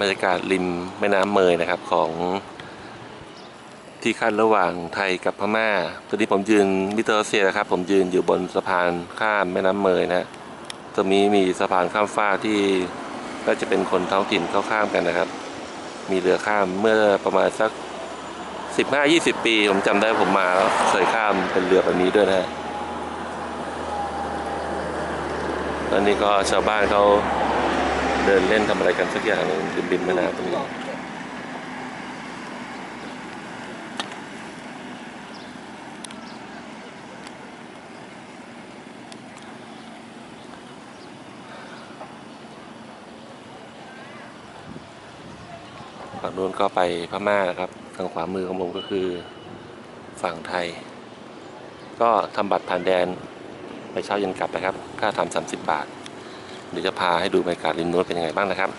บรรยากาศริมแม่น้ำเมยนะครับของที่ขั้นระหว่างไทยกับพม่า ตอนนี้ผมยืนมิเตอร์เซียนะครับ ผมยืนอยู่บนสะพานข้ามแม่น้ำเมยนะตรงนี้มีสะพานข้ามฟากที่ก็จะเป็นคนท้องถิ่นเข้าข้ามกันนะครับ มีเรือข้ามเมื่อประมาณสัก 15-20 ปี ผมจำได้ผมมาเคยข้ามเป็นเรือแบบนี้ด้วยนะฮะตอนนี้ก็ชาวบ้านเขา เดินเล่นทำอะไรกันสักอย่างริมริมแม่น้ำตรงนี้ฝั่งนู้นก็ไปพม่านะครับ ทางขวามือของผมก็คือฝั่งไทย ก็ทำบัตรผ่านแดนไปเช้าเย็นกลับนะครับ ค่าทำสามสิบบาท เดี๋ยวจะพาให้ดูบรรยากาศริมนู้นเป็นยังไงบ้างนะครับ